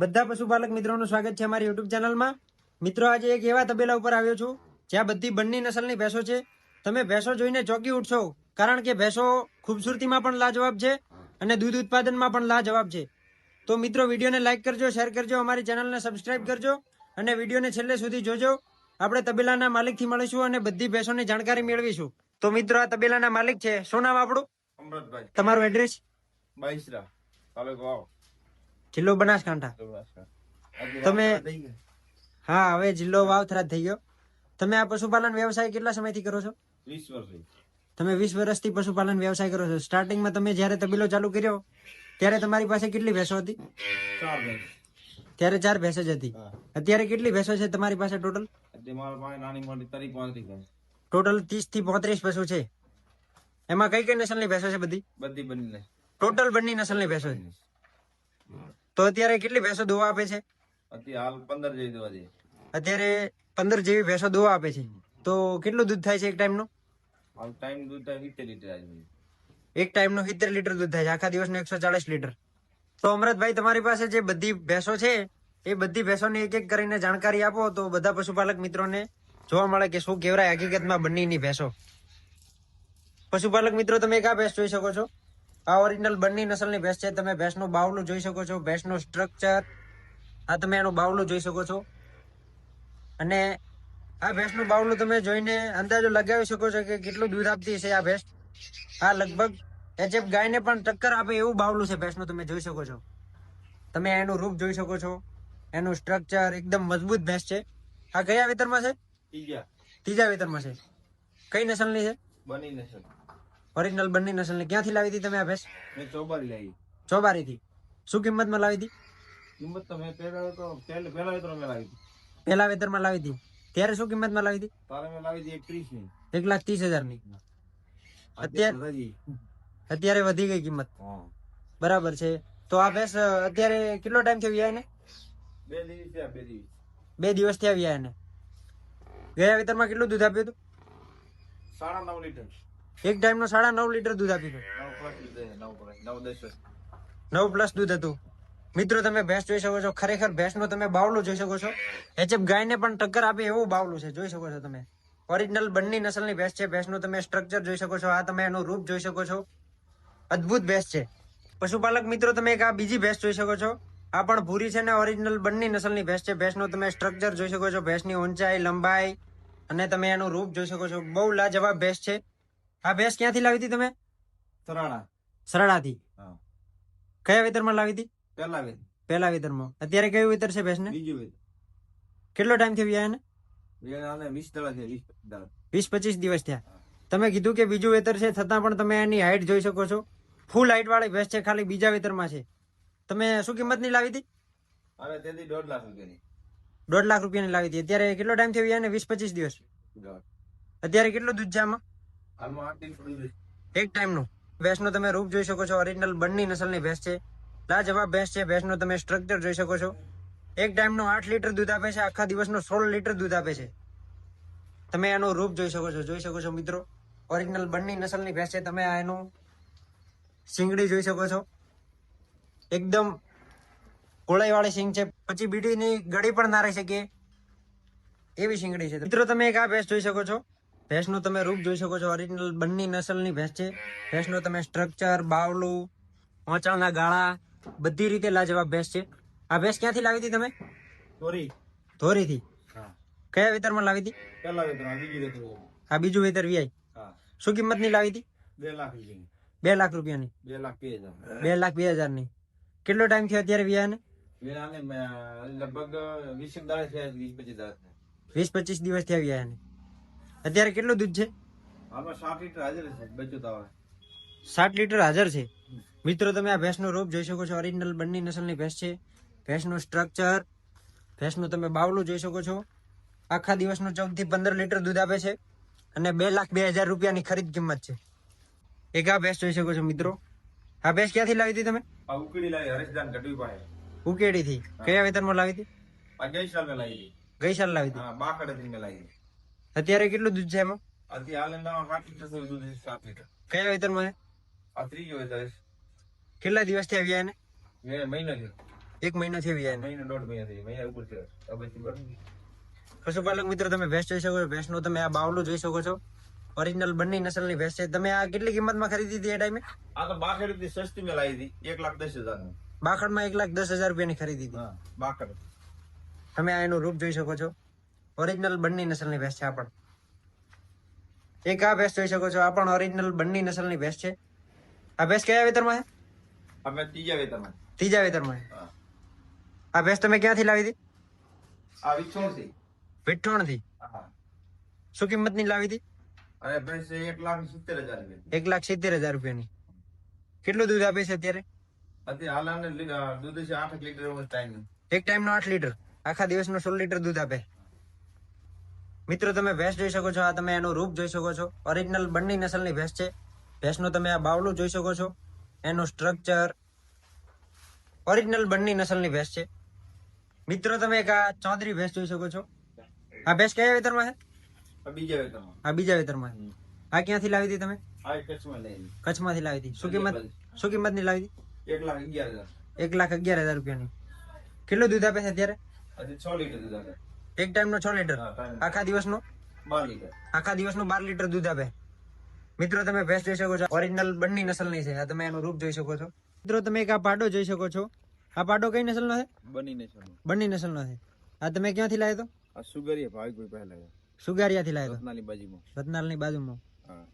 બધા પશુપાલક મિત્રોનું સ્વાગત છે અમારી યુટ્યુબ ચેનલમાં. મિત્રો આજે એક એવા તબેલા ઉપર આવ્યો છું જ્યાં બધી બંની નસલની ભેંસો છે. તમે ભેંસો જોઈને ચોકી ઉઠશો કારણ કે ભેંસો ખૂબસૂરતીમાં પણ લાજવાબ છે અને દૂધ ઉત્પાદનમાં પણ લાજવાબ છે. તો મિત્રો વિડીયોને લાઇક કરજો શેર કરજો અમારી ચેનલને સબસ્ક્રાઇબ કરજો અને વિડીયોને છેલ્લે સુધી જોજો. આપણે તબેલાના માલિકથી મળીશું અને બધી ભેંસોની જાણકારી મેળવીશું. તો મિત્રો આ તબેલાના માલિક છે. શું નામ આપણું? અમૃતભાઈ. તમારું એડ્રેસ બાઈસરા તાલુકો વાવ જિલ્લો બનાસકાંઠા. તમે- હા હવે જિલ્લો વાવથરા થઈ ગયો. તમે આ પશુપાલન વ્યવસાય કેટલા સમયથી કરો છો? વીસ વર્ષથી. તમે વીસ વર્ષથી પશુપાલન વ્યવસાય કરો છો. સ્ટાર્ટિંગમાં તમે જ્યારે તબીલો ચાલુ કર્યો ત્યારે તમારી પાસે કેટલી ભેંસો હતી? ત્યારે ચાર ભેંસો જ હતી. અત્યારે કેટલી ભેંસો છે તમારી પાસે ટોટલ ટોટલ ત્રીસથી પોત્રીસ પશુ છે. એમાં કઈ કઈ નસલની ભેંસો છે બધી? બધી બની ટોટલ બંને નસલની ભેંસો છે. તો અત્યારે કેટલી ભેંસો દોવા આપે છે? અત્યારે પંદર જેવી ભેંસો દોવા આપે છે. તો કેટલું દૂધ થાય છે એક ટાઈમ લીટર એક ટાઈમનું સિત્તેર લીટર દૂધ થાય છે. આખા દિવસનું એકસો ચાલીસ લીટર. તો અમરતભાઈ તમારી પાસે જે બધી ભેંસો છે એ બધી ભેંસોની એક એક કરીને જાણકારી આપો. તો બધા પશુપાલક મિત્રોને જોવા મળે કે શું કેવરાય હકીકતમાં બંનેની ભેંસો. પશુપાલક મિત્રો તમે એક આ ભેંસ જોઈ શકો છો. આ ઓરિજિનલ બંને નસલની ભેંસ છે. તમે ભેંસનું બાવલું જોઈ શકો છો. ભેંસનું સ્ટ્રક્ચર આ તમે એનું બાવલું જોઈ શકો છો. અને આ ભેંસનું બાવલું તમે જોઈને અંદાજો લગાવી શકો છો કે કેટલું દૂધ આપતી છે આ ભેંસ. આ લગભગ એચએફ ગાયને પણ ટક્કર આપે એવું બાવલું છે ભેંસનું તમે જોઈ શકો છો. તમે એનું રૂપ જોઈ શકો છો. એનું સ્ટ્રક્ચર એકદમ મજબૂત ભેંસ છે. આ કયા વેતરમાં છે? ત્રીજા. વેતરમાં છે. કઈ નસલની છે? બની ને સર ઓરિજિનલ બંને નસલની ક્યાંથી લાવી હતી તમે આ ભેંસ? મેં ચોબારી લાવી. ચોબારીથી શું કિંમતમાં લાવી હતી? કિંમત તો મેં પહેલા તો પહેલા પહેલા તો મેં લાવી હતી. પહેલા વેતરમાં લાવી હતી. ત્યારે શું કિંમતમાં લાવી હતી? તારે મેં લાવી હતી એક ત્રીસની એક લાખ ત્રીસ હજારની. અત્યારે- અત્યારે હજી. અત્યારે વધી ગઈ કિંમત. હા. બરાબર છે. તો આ ભેંસ અત્યારે કેટલો ટાઈમ થયો વ્યાય ને? બે દિવસ થયા બે દિવસ. બે દિવસ થયા વ્યાય ને. ગયા વેતરમાં કેટલું દૂધ આપ્યું હતું? સાડા નવ લીટર. એક ટાઈમનો સાડા નવ લીટર દૂધ આપી દસ નવ પ્લસ દૂધ હતું. મિત્રો તમે ભેંસ જોઈ શકો છો. ખરેખર ભેંસનો તમે બાવલું જોઈ શકો છો. એચએફ ગાયને પણ ટક્કર આપી એવું બાવલું છે. જોઈ શકો છો તમે. ઓરિજિનલ બંને નસલની ભેંસ છે. ભેંસનું તમે સ્ટ્રક્ચર જોઈ શકો છો. આ તમે એનું રૂપ જોઈ શકો છો. અદ્ભુત ભેંસ છે. પશુપાલક મિત્રો તમે એક આ બીજી ભેંસ જોઈ શકો છો. આ પણ ભૂરી છે ને ઓરિજિનલ બંને નસલની ભેંસ છે. ભેંસનું તમે સ્ટ્રક્ચર જોઈ શકો છો. ભેંસની ઊંચાઈ લંબાઈ અને તમે એનું રૂપ જોઈ શકો છો. બહુ લાજવાબ ભેંસ છે. આ ભેંસ ક્યાંથી લાવી હતી તમે? સરાણા. સરળાથી હા. કયા વેતરમાં લાવી હતી? પહેલા વેતર પહેલા વેતરમાં. અત્યારે કયું વેતર છે ભેંસને? બીજું વેતર કેટલો ટાઈમ થયો વ્યાય એને વીસ દડા વીસ પચીસ દિવસ થયા. તમે કીધું કે બીજું વેતર છે છતાં પણ તમે એની હાઈટ જોઈ શકો છો. ફૂલ હાઈટ વાળી ભેંસ છે ખાલી બીજા વેતરમાં છે. તમે શું કિંમતની લાવી હતી? અને તેથી દોઢ લાખ રૂપિયાની. દોઢ લાખ રૂપિયાની લાવી હતી. અત્યારે કેટલો ટાઈમ થયો વ્યાયને વીસ પચીસ દિવસ. અત્યારે કેટલું દૂધ છે આમાં? એક ટાઈમનું. ભેંસનું તમે રૂપ જોઈ શકો છો. ઓરિજિનલ બંને નસલની ભેંસ છે. લાજવાબ ભેંસ છે. ભેંસનું તમે સ્ટ્રક્ચર જોઈ શકો છો. એક ટાઈમનું આઠ લીટર દૂધ આપે છે. આખા દિવસનું સોળ લીટર દૂધ આપે છે. તમે એનું રૂપ જોઈ શકો છો. જોઈ શકો છો મિત્રો. ઓરિજિનલ બંને નસલની ભેંસ છે. તમે આ એનું સિંગડી જોઈ શકો છો. એકદમ કોળાઈવાળી સિંગ છે. પછી બીડીની ગળી પણ ના રહી શકે. એવી સિંગડી છે. મિત્રો, તમે એક આ ભેંસ જોઈ શકો છો. ભેંસનું તમે રૂપ જોઈ શકો છો. ઓરિજિનલ બંને નસલની ભેંસ છે. ભેંસનું તમે સ્ટ્રક્ચર બાવલું મોચાળના ગાળા બધી રીતે લાજવાબ ભેંસ છે. આ ભેંસ ક્યાંથી લાવી હતી તમે? ધોરી. ધોરીથી? કયા વેતરમાં લાવી હતી? પહેલા વેતર આ બીજું વેતર વીઆઈ. શું કિંમતની લાવી હતી? બે લાખ રૂપિયાની. બે લાખ રૂપિયાની. બે લાખ બે હજાર બે લાખ બે હજારની. કેટલો ટાઈમ થયો અત્યારે વિયાને ને લગભગ. વીસ પચીસ દિવસ થયા વિયાને અત્યારે કેટલું દૂધ છે? સાત લીટર હાજર છે બચ્ચું તાવે. સાત લીટર હાજર છે? મિત્રો તમે આ ભેંસનો રોપ જોઈ શકો છો. ઓરિજિનલ બંને નસલની ભેંસ છે. ભેંસનું સ્ટ્રક્ચર ભેંસનું તમે બાવલું જોઈ શકો છો. આખા દિવસનું ચૌદથી પંદર લીટર દૂધ આપે છે અને બે લાખ બે હજાર રૂપિયાની ખરીદ કિંમત છે. એક આ ભેંસ જોઈ શકો છો મિત્રો. આ ભેંસ ક્યાંથી લાવી હતી તમે? ઉકેડી લાવી હરેશદાન ગઢવી પાસે ઉકેડીથી. કયા વેતનમાં લાવી હતી? ગઈ સાલ લાવી હતી. ગઈ સાલ લાવી હતી? બાકડે લાવી હતી. અત્યારે કેટલું દૂધ છે એમાં? અત્યારે હાલ સાત લીટર દૂધ છે, સાત લીટર. કયા વેતરમાં માં આ ત્રીજો વેતન છે. કેટલા દિવસથી આવ્યા એને? મહિનો થયો. એક મહિનો થયો એને? મહિનો દોઢ મહિના થઈ મહિના ઉપર પછી પશુપાલક મિત્રો તમે ભેંસ જોઈ શકો છો. ભેંસનું તમે આ બાવલું જોઈ શકો છો. ઓરિજિનલ બંને નસલની ભેંસ છે. તમે આ કેટલી કિંમતમાં ખરીદી હતી એ ટાઈમે આ તો બાખડ હતી સસ્તી મેં લાવી હતી. એક લાખ દસ હજારની. બાખડમાં એક લાખ દસ હજાર રૂપિયાની ખરીદી હતી. બાખડ. તમે આ એનું રૂપ જોઈ શકો છો. ઓરિજિનલ બંને નસલની ભેંસ છે આ પણ. એક આ ભેંસ જોઈ શકો છો આ પણ ઓરિજિનલ બંને નસલની ભેંસ છે. આ ભેંસ કયા વેતરમાં છે? અમે ત્રીજા વેતરમાં. ત્રીજા વેતરમાં છે. આ ભેંસ તમે ક્યાંથી લાવી હતી? આ વિઠોણથી થી વિઠ્ઠોણથી શું કિંમતની લાવી હતી? અને ભેંસ એક લાખ સિત્તેર હજાર રૂપિયા એક લાખ સિત્તેર હજાર રૂપિયાની. કેટલું દૂધ આપે છે અત્યારે? અત્યારે હાલાને દૂધ છે આઠ લીટર ટાઈમ એક ટાઈમનો આઠ લીટર. આખા દિવસનો સોળ લીટર દૂધ આપે. મિત્રો તમે ભેંસ જોઈ શકો છો આ તમે એનું રૂપ જોઈ શકો છો. ઓરિજિનલ બંને નસલની ભેંસ છે. ભેંસનું તમે આ બાવલું જોઈ શકો છો. એનું સ્ટ્રક્ચર ઓરિજિનલ બંને નસલની ભેંસ છે. મિત્રો તમે એક આ ચૌધરી ભેંસ જોઈ શકો છો. આ ભેંસ કયા વેતરમાં છે? આ બીજા આ બીજા વેતરમાં આ ક્યાંથી લાવી હતી તમે. કચ્છમાંથી લાવી હતી. શું કિંમત? શું કિંમતની લાવી હતી? એક લાખ અગિયાર હજાર. એક લાખ અગિયાર હજાર રૂપિયાની. કેટલું દૂધ આપે છે અત્યારે? છ લીટર દૂધ આપે. એક ટાઈમ નો છ લીટર. આખા બાર લીટર. આખા દિવસનું બાર લીટર દૂધ આપે. મિત્રો તમે ભેંસ જોઈ શકો છો. ઓરિજિનલ બંને નસલની છે. આ તમે એનું રૂપ જોઈ શકો છો. મિત્રો તમે એક આ પાડો જોઈ શકો છો. આ પાડો કઈ નસલનો છે? બંની નસલ નો છે. આ તમે ક્યાંથી લાવ્યો આ સુગરીએ ભાઈ કોઈ પહેલા લાવ્યો. રત્નાલી બાજીમાં. તો રતનાલની બાજુમાં. હા.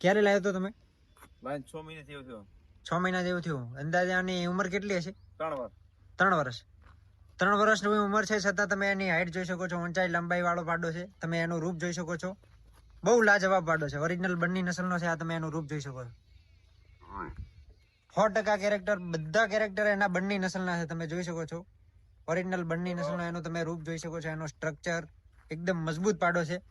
ક્યારે લાવ્યો તો તમે? ભાઈ છ મહિના થયો થયો. છ મહિના જેવું થયું. અંદાજે આની ઉંમર કેટલી હશે? ત્રણ વર્ષ. ત્રણ વર્ષ. ત્રણ વર્ષની ઉંમર છે છતાં તમે એની હાઈટ જોઈ શકો છો, ઊંચાઈ લંબાઈ વાળો પાડો છે. તમે એનું રૂપ જોઈ શકો છો. બહુ લાજવાબ પાડો છે. ઓરિજિનલ બંને નસલનો છે, આ તમે એનું રૂપ જોઈ શકો છો. સો ટકા કેરેક્ટર બધા કેરેક્ટર એના બંને નસલના છે, તમે જોઈ શકો છો. ઓરિજિનલ બંને નસલનો એનું તમે રૂપ જોઈ શકો છો, એનો સ્ટ્રક્ચર એકદમ મજબૂત પાડો છે.